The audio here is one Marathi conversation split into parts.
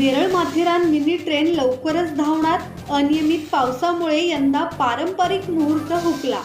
नेरळ माथेरान मिनी ट्रेन लवकरच धावणार. अनियमित पावसामुळे यंदा पारंपरिक मुहूर्त हुकला.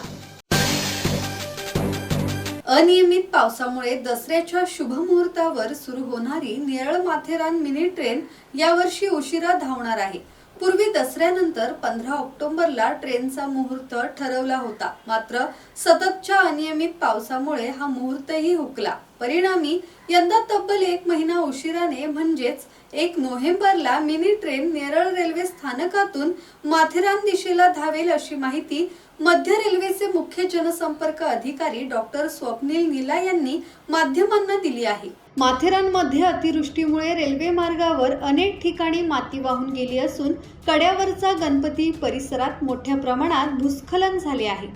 अनियमित पावसामुळे दसऱ्याच्या शुभमुहूर्तावर सुरू होणारी नेरळ माथेरान मिनी ट्रेन यावर्षी उशिरा धावणार आहे. पूर्वी दसऱ्यानंतर पंधरा ऑक्टोबरला ट्रेनचा मुहूर्त ठरवला होता. मात्र सततच्या अनियमित पावसामुळे हा मुहूर्तही हुकला. परिणामी यंदा तब्बल एक महिना उशिराने म्हणजेच एक नोव्हेंबरला मिनी ट्रेन नेरळ रेल्वे स्थानकातून माथेरान दिशेला धावेल अशी माहिती मध्य रेल्वेचे मुख्य जनसंपर्क अधिकारी डॉक्टर स्वप्नील नीला यांनी माध्यमांना दिली आहे. माथेरानमध्ये अतिवृष्टीमुळे रेल्वे मार्गावर अनेक ठिकाणी माती वाहून गेली असून कड्यावरचा गणपती परिसरात मोठ्या प्रमाणात भूस्खलन झाले आहे.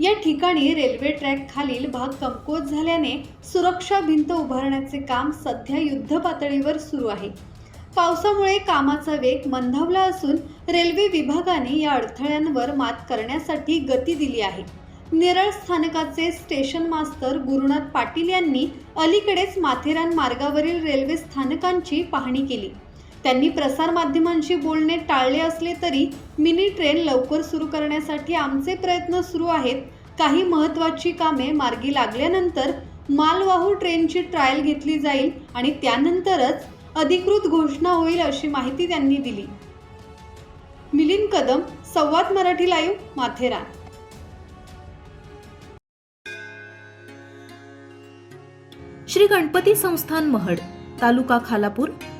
या ठिकाणी रेल्वे ट्रॅक खालील भाग कमकुवत झाल्याने सुरक्षा भिंत उभारण्याचे काम सध्या युद्ध पातळीवर सुरू आहे. पावसामुळे कामाचा वेग मंदावला असून रेल्वे विभागाने या अडथळ्यांवर मात करण्यासाठी गती दिली आहे. नेरळ स्थानकाचे स्टेशन मास्तर गुरुनाथ पाटील यांनी अलीकडेच माथेरान मार्गावरील रेल्वे स्थानकांची पाहणी केली. त्यांनी प्रसारमाध्यमांशी बोलणे टाळले असले तरी मिनी ट्रेन लवकर सुरू करण्यासाठी आमचे प्रयत्न सुरू आहेत. काही महत्त्वाची कामे मार्गी लागल्यानंतर मालवाहू ट्रेनची ट्रायल घेतली जाईल आणि त्यानंतरच अधिकृत घोषणा होईल अशी माहिती त्यांनी दिली. मिलिंद कदम संवाद मराठी लाईव्ह माथेरान. श्री गणपती संस्थान महड तालुका खालापूर